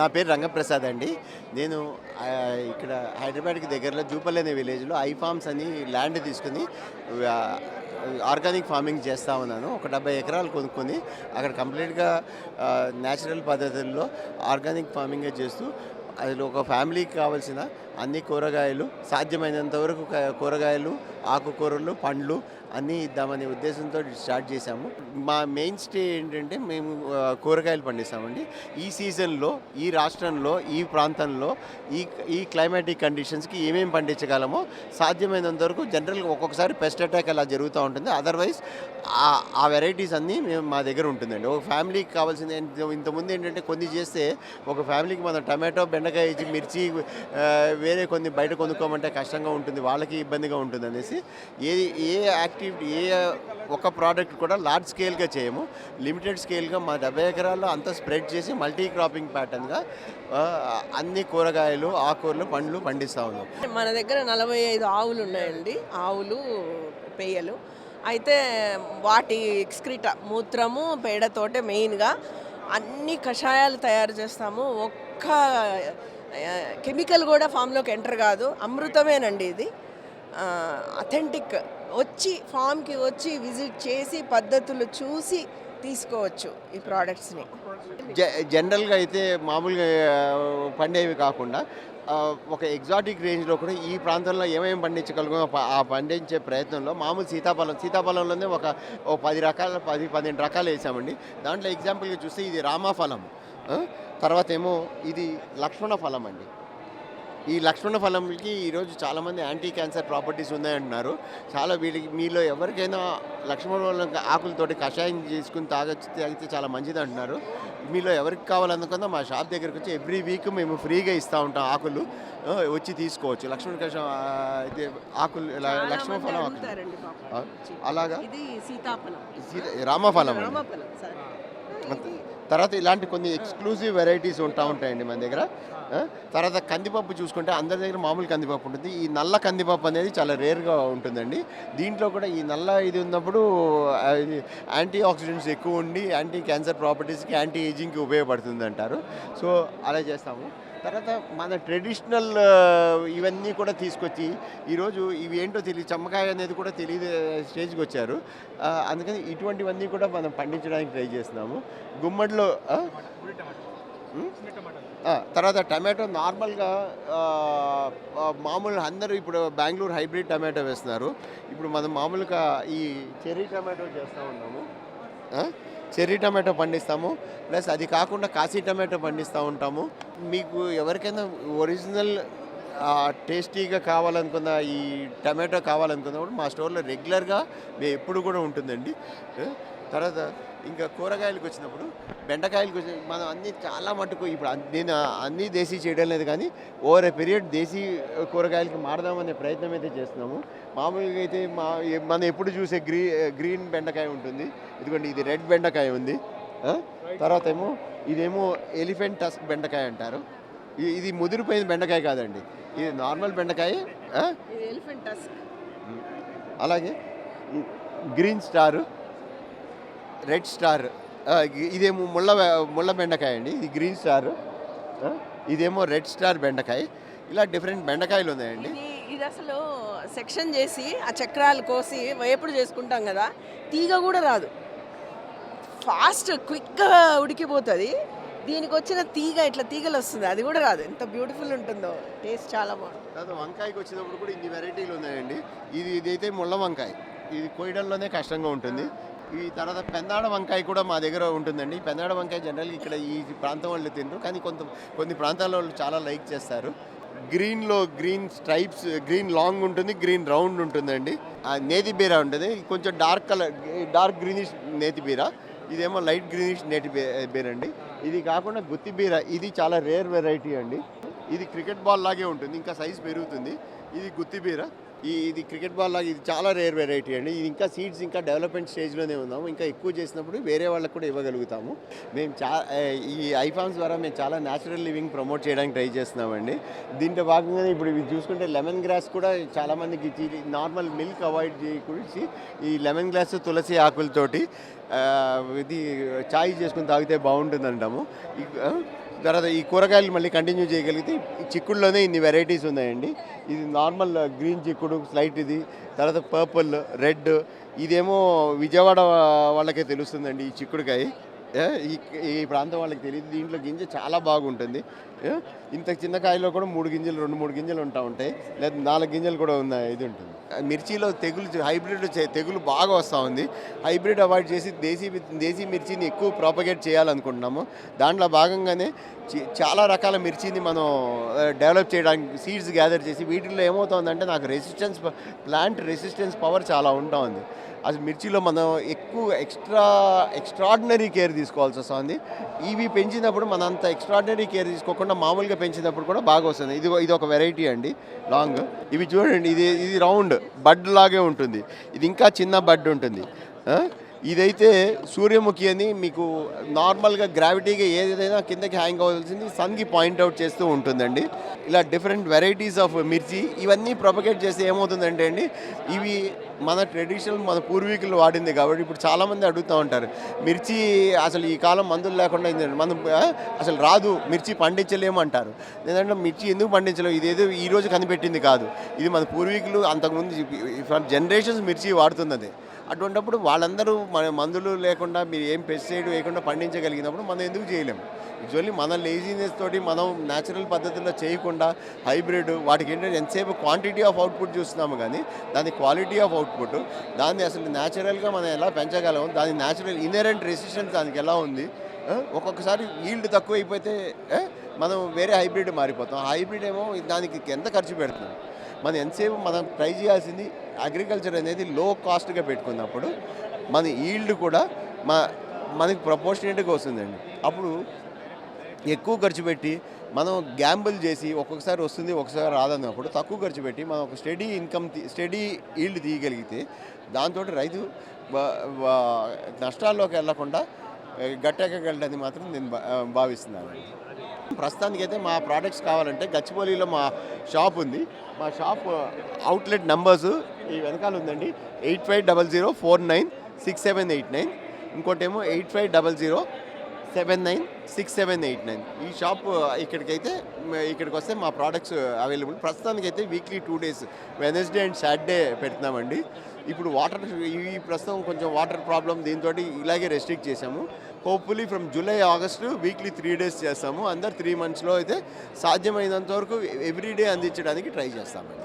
నా పేరు రంగప్రసాద్ అండి. నేను ఇక్కడ హైదరాబాద్కి దగ్గరలో జూపల్లి అనే విలేజ్లో ఐ ఫార్మ్స్ అని ల్యాండ్ తీసుకుని ఆర్గానిక్ ఫార్మింగ్ చేస్తూ ఉన్నాను. ఒక డెబ్బై ఎకరాలు కొనుక్కొని అక్కడ కంప్లీట్గా న్యాచురల్ పద్ధతుల్లో ఆర్గానిక్ ఫార్మింగే చేస్తూ అందులో ఒక ఫ్యామిలీకి కావాల్సిన అన్ని కూరగాయలు సాధ్యమైనంత వరకు కూరగాయలు ఆకుకూరలు పండ్లు అన్నీ ఇద్దామనే ఉద్దేశంతో స్టార్ట్ చేశాము. మా మెయిన్ స్టే ఏంటంటే మేము కూరగాయలు పండిస్తామండి. ఈ సీజన్లో ఈ రాష్ట్రంలో ఈ ప్రాంతంలో ఈ ఈ క్లైమాటిక్ కండిషన్స్కి ఏమేమి పండించగలమో సాధ్యమైనంత వరకు జనరల్గా ఒక్కొక్కసారి పెస్ట్ అటాక్ అలా జరుగుతూ ఉంటుంది. అదర్వైజ్ ఆ వెరైటీస్ అన్నీ మేము మా దగ్గర ఉంటుందండి. ఒక ఫ్యామిలీకి కావాల్సింది ఇంతకుముందు ఏంటంటే కొన్ని చేస్తే ఒక ఫ్యామిలీకి మనం టమాటో బెండకాయ ఇచ్చి మిర్చి వేరే కొన్ని బయట కొనుక్కోమంటే కష్టంగా ఉంటుంది వాళ్ళకి ఇబ్బందిగా ఉంటుంది అనేసి ఏ ఏ యాక్టివిటీ ఏ ఒక ప్రోడక్ట్ కూడా లార్జ్ స్కేల్గా చేయము. లిమిటెడ్ స్కేల్గా మా డెబ్బై ఎకరాల్లో అంతా స్ప్రెడ్ చేసి మల్టీ క్రాపింగ్ ప్యాటర్న్గా అన్ని కూరగాయలు ఆకుకూరలు పండ్లు పండిస్తూ ఉన్నాం. మన దగ్గర నలభై ఐదు ఆవులు ఉన్నాయండి. ఆవులు పేయలు. అయితే వాటి ఎక్స్క్రిట మూత్రము పేడతోటే మెయిన్గా అన్ని కషాయాలు తయారు చేస్తాము. ఒక్క కెమికల్ కూడా ఫామ్లోకి ఎంటర్ కాదు. అమృతమేనండి ఇది. అథెంటిక్ వచ్చి ఫామ్కి వచ్చి విజిట్ చేసి పద్ధతులు చూసి తీసుకోవచ్చు ఈ ప్రోడక్ట్స్ని. జ జనరల్గా అయితే మామూలుగా పండేవి కాకుండా ఒక ఎగ్జాటిక్ రేంజ్లో కూడా ఈ ప్రాంతంలో ఏమేమి పండించగలుగుతామో ఆ పండించే ప్రయత్నంలో మామూలు సీతాఫలం సీతాఫలంలోనే ఒక ఓ పది రకాల పది పదిహేను రకాలు వేసామండి. దాంట్లో ఎగ్జాంపుల్గా చూస్తే ఇది రామాఫలం తర్వాత ఏమో ఇది లక్ష్మణ ఫలం అండి ఈ లక్ష్మణ ఫలంకి ఈరోజు చాలామంది యాంటీ క్యాన్సర్ ప్రాపర్టీస్ ఉన్నాయంటున్నారు. చాలా వీళ్ళకి మీలో ఎవరికైనా లక్ష్మణ ఫలం ఆకులతోటి కషాయం చేసుకుని తాగొచ్చు తాగితే చాలా మంచిది అంటున్నారు మీలో ఎవరికి కావాలనుకున్నా మా షాప్ దగ్గరికి వచ్చి ఎవ్రీ వీక్ మేము ఫ్రీగా ఇస్తూ ఉంటాం ఆకులు వచ్చి తీసుకోవచ్చు. లక్ష్మణ కషాయం ఇది ఆకులు లక్ష్మణ ఫలం అలాగా? సీతాఫలం. సీత- రామఫలం అండి. తర్వాత ఇలాంటి కొన్ని ఎక్స్క్లూజివ్ వెరైటీస్ ఉంటా ఉంటాయండి మన దగ్గర. తర్వాత కందిపప్పు చూసుకుంటే అందరి దగ్గర మామూలు కందిపప్పు ఉంటుంది. ఈ నల్ల కందిపప్పు అనేది చాలా రేర్గా ఉంటుందండి. దీంట్లో కూడా ఈ నల్ల ఇది ఉన్నప్పుడు యాంటీ ఆక్సిడెంట్స్ ఎక్కువ ఉండి యాంటీ క్యాన్సర్ ప్రాపర్టీస్కి యాంటీ ఏజింగ్కి ఉపయోగపడుతుంది అంటారు సో అలా చేస్తాము. తర్వాత మన ట్రెడిషనల్ ఇవన్నీ కూడా తీసుకొచ్చి ఈరోజు ఇవి ఏంటో తెలియదు చమ్మకాయ అనేది కూడా తెలియదు స్టేజ్కి వచ్చారు. అందుకని ఇటువంటివన్నీ కూడా మనం పండించడానికి ట్రై చేస్తున్నాము. గుమ్మడిలో తర్వాత టమాటో నార్మల్గా మామూలు అందరూ ఇప్పుడు బెంగళూరు హైబ్రిడ్ టమాటో వేస్తున్నారు. ఇప్పుడు మనం మామూలుగా ఈ చెర్రీ టమాటో చేస్తూ ఉన్నాము. చెర్రీ టమాటో పండిస్తాము ప్లస్ అది కాకుండా కాశీ టమాటో పండిస్తూ ఉంటాము. మీకు ఎవరికైనా ఒరిజినల్ టేస్టీగా కావాలనుకున్న ఈ టమాటో కావాలనుకున్నప్పుడు మా స్టోర్లో రెగ్యులర్గా మేము ఎప్పుడు కూడా ఉంటుందండి. తర్వాత ఇంకా కూరగాయలకు వచ్చినప్పుడు బెండకాయలకు వచ్చి మనం అన్ని చాలా మటుకు ఇప్పుడు నేను అన్నీ దేశీ చేయడం లేదు కానీ ఓవర్ ఏ పీరియడ్ దేశీ కూరగాయలకి మారదామనే ప్రయత్నం అయితే చేస్తున్నాము. మామూలుగా అయితే మా మనం ఎప్పుడు చూసే గ్రీ గ్రీన్ బెండకాయ ఉంటుంది. ఇదిగోండి ఇది రెడ్ బెండకాయ ఉంది? తర్వాత ఏమో ఇదేమో ఎలిఫెంట్ టస్క్ బెండకాయ అంటారు. ఇది ముదిరిపోయిన బెండకాయ కాదండి. ఇది నార్మల్ బెండకాయ అలాగే గ్రీన్ స్టార్. Red star. ఇదేమో ముళ్ళ ముళ్ళ బెండకాయ అండి ఇది గ్రీన్ స్టార్. ఇదేమో రెడ్ స్టార్ బెండకాయ. ఇలా డిఫరెంట్ బెండకాయలు ఉన్నాయండి. ఇది ఇది అసలు సెక్షన్ చేసి ఆ చక్రాలు కోసి వేపుడు చేసుకుంటాం కదా తీగ కూడా రాదు. ఫాస్ట్ క్విక్గా ఉడికిపోతుంది. దీనికి వచ్చిన తీగ ఇట్లా తీగలు వస్తుంది అది కూడా రాదు. ఎంత బ్యూటిఫుల్ ఉంటుందో. టేస్ట్ చాలా బాగుంటుంది. తర్వాత వంకాయకి వచ్చినప్పుడు కూడా ఇన్ని వెరైటీలు ఉన్నాయండి. ఇది ఇదైతే ముళ్ళ వంకాయ. ఇది కోయడంలోనే కష్టంగా ఉంటుంది. ఈ తర్వాత పెందాడ వంకాయ కూడా మా దగ్గర ఉంటుందండి. పెందాడ వంకాయ జనరల్గా ఇక్కడ ఈ ప్రాంతం వాళ్ళు తినరు కానీ కొంత కొన్ని ప్రాంతాల వాళ్ళు చాలా లైక్ చేస్తారు. గ్రీన్లో గ్రీన్ స్ట్రైప్స్ గ్రీన్ లాంగ్ ఉంటుంది గ్రీన్ రౌండ్ ఉంటుందండి. నేతి బీర ఉంటుంది. కొంచెం డార్క్ కలర్ డార్క్ గ్రీనిష్ నేతి బీర. ఇదేమో లైట్ గ్రీనిష్ నేటి బీర అండి ఇది కాకుండా గుత్తి బీర ఇది చాలా రేర్ వెరైటీ అండి. ఇది క్రికెట్ బాల్ లాగే ఉంటుంది. ఇంకా సైజ్ పెరుగుతుంది. ఇది గుత్తి బీర. ఈ ఇది క్రికెట్ బాల్ లాగా ఇది చాలా రేర్ వెరైటీ అండి. ఇది ఇంకా సీడ్స్ ఇంకా డెవలప్మెంట్ స్టేజ్లోనే ఉన్నాము. ఇంకా ఎక్కువ చేసినప్పుడు వేరే వాళ్ళకి కూడా ఇవ్వగలుగుతాము. మేము చా ఈ ఐఫామ్స్ ద్వారా మేము చాలా న్యాచురల్ లివింగ్ ప్రమోట్ చేయడానికి ట్రై చేస్తున్నామండి. దీంట్లో భాగంగానే ఇప్పుడు ఇవి చూసుకుంటే లెమన్ గ్రాస్ కూడా చాలామందికి నార్మల్ మిల్క్ అవాయిడ్ చేయకూడిచి ఈ లెమన్ గ్లాస్ తులసి ఆకులతోటి ఇది చాయ్ చేసుకుని తాగితే బాగుంటుంది అంటాము తర్వాత ఈ కూరగాయలు మళ్ళీ కంటిన్యూ చేయగలిగితే ఈ చిక్కుడులోనే ఇన్ని వెరైటీస్ ఉన్నాయండి. ఇది నార్మల్ గ్రీన్ చిక్కుడు స్లైట్ ఇది తర్వాత పర్పుల్ రెడ్ ఇదేమో విజయవాడ వాళ్ళకే తెలుస్తుందండి ఈ చిక్కుడుకాయ. ఈ ఈ ప్రాంతం వాళ్ళకి తెలియదు. దీంట్లో గింజ చాలా బాగుంటుంది. ఇంత చిన్న కాయలో కూడా మూడు గింజలు రెండు మూడు గింజలు ఉంటా ఉంటాయి. లేదా నాలుగు గింజలు కూడా ఉన్నాయి ఇది ఉంటుంది. మిర్చిలో తెగులు హైబ్రిడ్ చే- తెగులు బాగా వస్తూ ఉంది. హైబ్రిడ్ అవాయిడ్ చేసి దేశీ దేశీ మిర్చిని ఎక్కువ ప్రాపగేట్ చేయాలనుకుంటున్నాము. దాంట్లో భాగంగానే చి- చాలా రకాల మిర్చిని మనం డెవలప్ చేయడానికి సీడ్స్ గ్యాదర్ చేసి వీటిల్లో ఏమవుతుందంటే నాకు రెసిస్టెన్స్ ప్లాంట్ రెసిస్టెన్స్ పవర్ చాలా ఉంటా ఉంది. అసలు మిర్చిలో మనం ఎక్కువ ఎక్స్ట్రా ఎక్స్ట్రాడినరీ కేర్ తీసుకోవాల్సి వస్తుంది ఇవి పెంచినప్పుడు మనం అంత ఎక్స్ట్రాడినరీ కేర్ తీసుకోకుండా మామూలుగా పెంచినప్పుడు కూడా బాగా వస్తుంది. ఇది ఇది ఒక వెరైటీ అండి లాంగ్ ఇవి చూడండి ఇది ఇది రౌండ్ బడ్ లాగే ఉంటుంది. ఇది ఇంకా చిన్న బడ్ ఉంటుంది. ఇదైతే సూర్యముఖి అని మీకు నార్మల్గా గ్రావిటీగా ఏదైనా కిందకి హ్యాంగ్ అవ్వాల్సింది సన్కి పాయింట్అవుట్ చేస్తూ ఉంటుందండి. ఇలా డిఫరెంట్ వెరైటీస్ ఆఫ్ మిర్చి ఇవన్నీ ప్రొపగేట్ చేస్తే ఏమవుతుందంటే అండి ఇవి మన ట్రెడిషనల్ మన పూర్వీకులు వాడింది కాబట్టి ఇప్పుడు చాలామంది అడుగుతూ ఉంటారు మిర్చి అసలు ఈ కాలం మందులు లేకుండా మనం అసలు రాదు మిర్చి పండించలేము అంటారు. ఎందుకంటే మిర్చి ఎందుకు పండించలేము? ఇదేదో ఈ రోజు కనిపెట్టింది కాదు. ఇది మన పూర్వీకులు అంతకుముందు ఫ్రమ్ జనరేషన్స్ మిర్చి వాడుతున్నది. అటువంటిప్పుడు వాళ్ళందరూ మన మందులు లేకుండా మీరు ఏం పెస్టిసైడ్ వేయకుండా పండించగలిగినప్పుడు మనం ఎందుకు చేయలేము యాక్చువల్లీ మన లేజినెస్ తోటి మనం న్యాచురల్ పద్ధతిలో చేయకుండా హైబ్రిడ్ వాటికి ఏంటంటే ఎంతసేపు క్వాంటిటీ ఆఫ్ అవుట్పుట్ చూస్తున్నాము కానీ దాని క్వాలిటీ ఆఫ్ అవుట్పుట్ దాన్ని అసలు న్యాచురల్గా మనం ఎలా పెంచగలం? దాని న్యాచురల్ ఇన్హరెంట్ రెసిస్టెన్స్ దానికి ఎలా ఉంది? ఒక్కొక్కసారి ఈల్డ్ తక్కువ అయిపోతే మనం వేరే హైబ్రిడ్ మారిపోతాం. హైబ్రిడ్ ఏమో దానికి ఎంత ఖర్చు పెడుతున్నాం? మనం ఎంతసేపు మనం ట్రై చేయాల్సింది అగ్రికల్చర్ అనేది లో కాస్ట్గా పెట్టుకున్నప్పుడు మన ఈల్డ్ కూడా మా మనకి ప్రపోర్షనేట్గా వస్తుందండి. అప్పుడు ఎక్కువ ఖర్చు పెట్టి మనం గ్యాంబుల్ చేసి ఒక్కొక్కసారి వస్తుంది ఒక్కొక్కసారి రాదన్నప్పుడు తక్కువ ఖర్చు పెట్టి మనం ఒక స్టడీ ఇన్కమ్ స్టడీ ఈల్డ్ తీయగలిగితే దాంతో రైతు నష్టాల్లోకి వెళ్ళకుండా గట్టెక్కగలడని మాత్రం నేను భా- భావిస్తున్నాను. ప్రస్తుతానికైతే మా ప్రోడక్ట్స్ కావాలంటే గచ్చిపోలిలో మా షాప్ ఉంది. మా షాప్ అవుట్లెట్ నంబర్స్ ఈ వెనకాల ఉందండి. Eight five double zero four nine six seven eight nine ఇంకోటేమో eight five double zero seven nine six seven eight nine ఈ షాప్ ఇక్కడికైతే ఇక్కడికి వస్తే మా ప్రోడక్ట్స్ అవైలబుల్ ప్రస్తుతానికైతే weekly two days Wednesday and Saturday పెడుతున్నామండి. ఇప్పుడు వాటర్ ఈ ప్రస్తుతం కొంచెం వాటర్ ప్రాబ్లం దీంతో ఇలాగే రెస్ట్రిక్ట్ చేసాము hopefully from July August weekly three days చేస్తాము. అందరు త్రీ మంత్స్లో అయితే సాధ్యమైనంత వరకు ఎవ్రీడే అందించడానికి ట్రై చేస్తామండి.